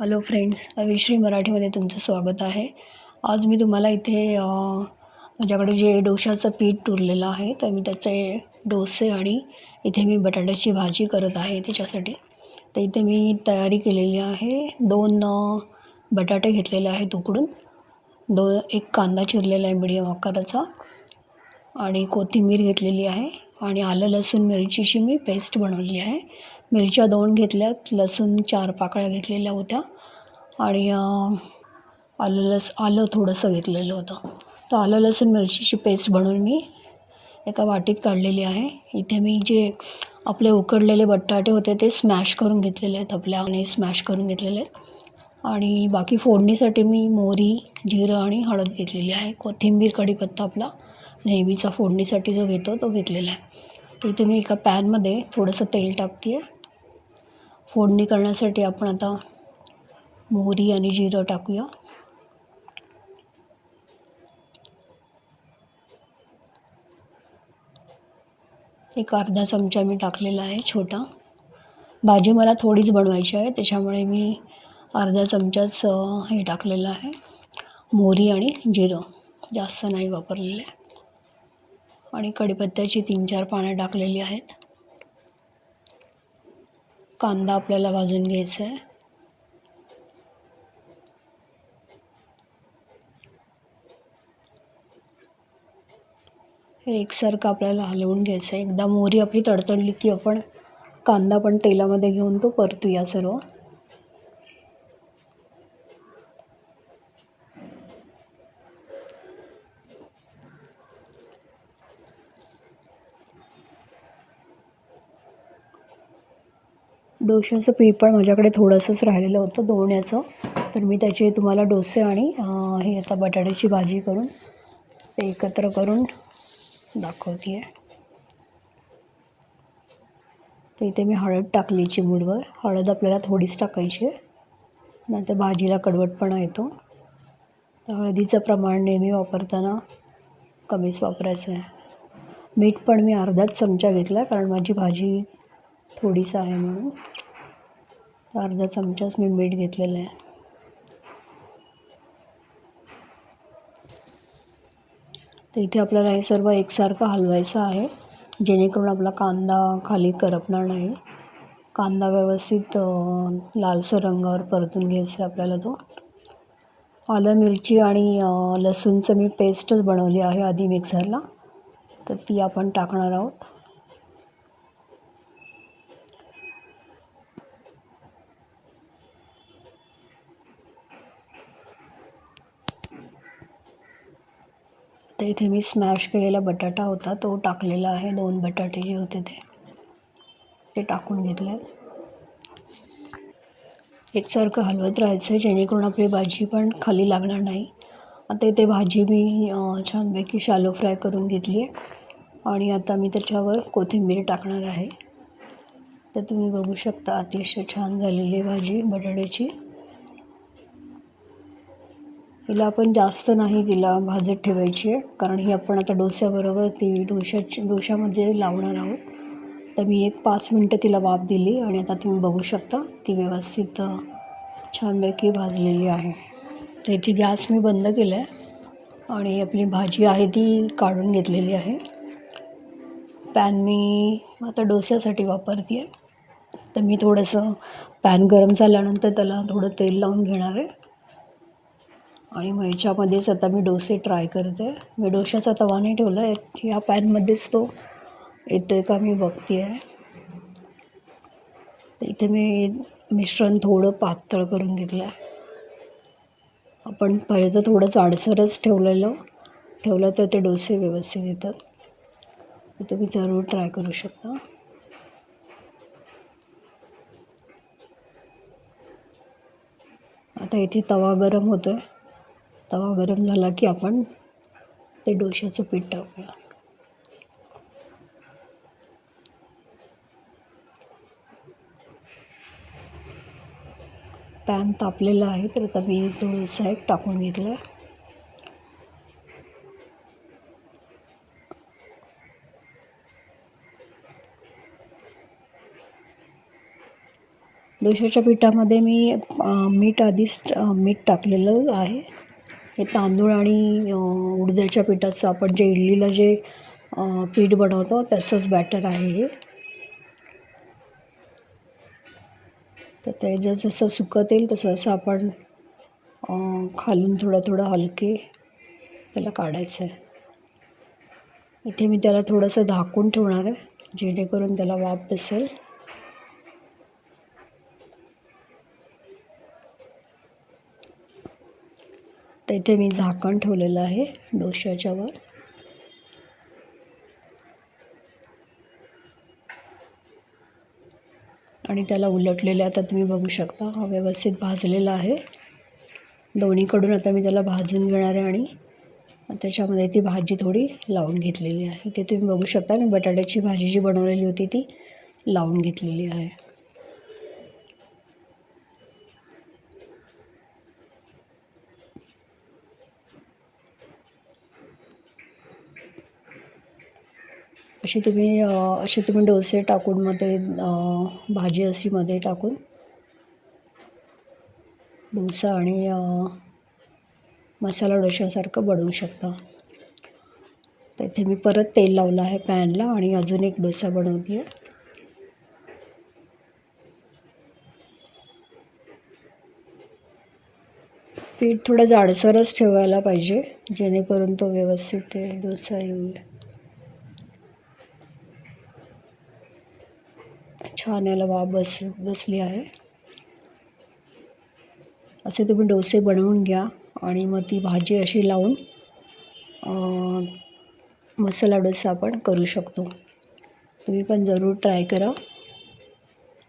Hello friends अविश्री मराठीमध्ये तुमचं स्वागत आहे. आज मी तुम्हाला इथे माझ्याकडे जे डोशाचं पीठ उरलेलं आहे तर मी त्याचे डोसे आणि इथे मी बटाट्याची भाजी करत आहे त्याच्यासाठी. तर इथे मी तयारी केलेली आहे. दोन बटाटे घेतलेले आहेत उकडून. दो एक कांदा चिरलेला आहे मिडियम आकाराचा. आणि कोथिंबीर घेतलेली आहे. आणि आलं लसूण मिरचीची मी पेस्ट बनवली आहे. मिरच्या दोन घेतल्यात लसूण चार पाकळ्या घेतलेल्या होत्या आणि आलं लस आलं थोडंसं घेतलेलं होतं. तर आलं लसूण मिरचीची पेस्ट बनवून मी एका वाटीत काढलेली आहे. इथे मी जे आपले उकडलेले बटाटे होते ते स्मॅश करून घेतलेले आहेत आपल्या आणि स्मॅश करून घेतलेले आहेत. आणि बाकी फोडणीसाठी मी मोहरी जिरं आणि हळद घेतलेली आहे. कोथिंबीर कढीपत्ता आपला नेहमीचा फोडणीसाठी जो घेतो तो घेतलेला आहे. तर इथे मी एका पॅनमध्ये थोडंसं तेल टाकते आहे फोडणी करण्यासाठी आपण आता मोहरी आणि जिरं टाकूया. एक अर्धा चमचा मी टाकलेला आहे छोटा. भाजी मला थोडीच बनवायची आहे त्याच्यामुळे मी अर्धा चमचाच हे टाकलेलं आहे. मोहरी आणि जिरं. जास्त नाही वापरलेलं. आहे आणि कढीपत्त्याची तीन चार पानं टाकलेली आहेत. कांदा आपल्याला भाजून घ्यायचा आहे. हे एकसारखं आपल्याला हलवून घ्यायचं आहे. एकदा मोहरी आपली तडतडली की आपण कांदा पण तेलामध्ये घेऊन तो परतूया सर्व. डोशाचं पीठ पण माझ्याकडे थोडंसंच राहिलेलं होतं दोण्याचं तर मी त्याचे तुम्हाला डोसे आणि हे आता बटाट्याची भाजी करून ते एकत्र करून दाखवते आहे तर इथे मी हळद टाकली चिमूडवर हळद आपल्याला थोडीच टाकायची आहे. नंतर भाजीला कडवटपणा येतो. तर हळदीचं प्रमाण नेहमी वापरताना कमीच वापरायचं आहे. मीठ पण मी अर्धाच चमचा घेतला कारण माझी भाजी थोडीच आहे म्हणून. अर्धा चमचाच मी मीठ घेतलेलं आहे. तर इथे आपल्याला हे सर्व एकसारखं हलवायचं आहे. जेणेकरून आपला कांदा खाली करपणार नाही. कांदा व्यवस्थित लालसर रंगावर परतून घ्यायचा आहे आपल्याला तो. आलं मिरची आणि लसूणचं मी पेस्टच बनवली आहे आधी मिक्सरला तर ती आपण टाकणार आहोत. इथे मी स्मॅश केलेला बटाटा होता तो टाकलेला आहे. दोन बटाटे जे होते ते. ते टाकून घेतले. एकसारखं हलवत राहायचं जेणेकरून आपली भाजी पण खाली लागणार नाही. आता इथे भाजी मी छानपैकी शालो फ्राय करून घेतली आहे आणि आता मी त्याच्यावर कोथिंबीर टाकणार आहे. तर तुम्ही बघू शकता अतिशय छान झालेली आहे भाजी बटाट्याची. हिला आपण जास्त नाही तिला भाजत ठेवायची आहे. कारण ही आपण आता डोस्याबरोबर ती डोशाची डोशामध्ये लावणार आहोत. तर मी एक पाच मिनटं तिला वाफ दिली आणि आता तुम्ही बघू शकता ती व्यवस्थित छानपैकी भाजलेली आहे. तर इथे गॅस मी बंद केला आहे आणि आपली भाजी आहे ती काढून घेतलेली आहे. पॅन मी आता डोस्यासाठी वापरते आहे तर मी थोडंसं पॅन गरम झाल्यानंतर त्याला थोडं तेल लावून घेणार आहे. आणि मग याच्यामध्येच आता मी डोसे ट्राय करते. मी डोशाचा तवा नाही ठेवला आहे ह्या पॅनमध्येच तो येतो आहे का मी बघते आहे तर इथे मी मिश्रण थोडं पातळ करून घेतलं आहे आपण पहिले तर थोडं जाडसरच ठेवलेलं ठेवलं तर ते डोसे व्यवस्थित येतात. तर तुम्ही जरूर ट्राय करू शकता. आता इथे तवा गरम होतो आहे तवा गरम झाला की आपण ते डोशाचं पीठ टाकूया. पॅन तापलेला आहे तर आता मी थोडंसं एक टाकून घेतलं. डोशाच्या पिठामध्ये मी मीठ आधीच मीठ टाकलेलं आहे. हे तांदूळ आणि उडद्याच्या उडदाच्या पिठाचं आपण जे इडलीला जे पीठ बनवतो त्याचंच बॅटर आहे हे. तर ते जसं जसं सुकत येईल तसं जसं आपण खालून थोडं थोडं हलके त्याला काढायचं आहे. इथे मी त्याला थोडंसं झाकून ठेवणार आहे जेणेकरून त्याला वाफ बसेल तर इथे मी झाकण ठेवलेलं आहे डोशाच्या वर. आणि त्याला उलटलेलं आता तुम्ही बघू शकता हा व्यवस्थित भाजलेला आहे. दोन्हीकडून आता मी त्याला भाजून घेणार आहे आणि त्याच्यामध्ये ती भाजी थोडी लावून घेतलेली आहे. ते तुम्ही बघू शकता मी बटाट्याची भाजी जी बनवलेली होती ती लावून घेतलेली आहे. अशी तुम्ही असे तुम्ही डोसे टाकून मध्ये भाजी अशी मध्ये टाकून डोसा आणि मसाला डोशासारखं बनवू शकता. तर इथे मी परत तेल लावलं आहे पॅनला आणि अजून एक डोसा बनवते. आहे पीठ थोडं जाडसरच ठेवायला पाहिजे जेणेकरून तो व्यवस्थित ते डोसा येईल. छान याला वाफ बस बसली आहे. असे तुम्ही डोसे बनवून घ्या आणि मग ती भाजी अशी लावून मसाला डोसा आपण करू शकतो. तुम्ही पण जरूर ट्राय करा.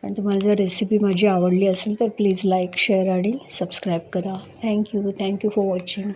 आणि तुम्हाला जर रेसिपी माझी आवडली असेल तर प्लीज लाईक शेअर आणि सबस्क्राईब करा. Thank you thank you for watching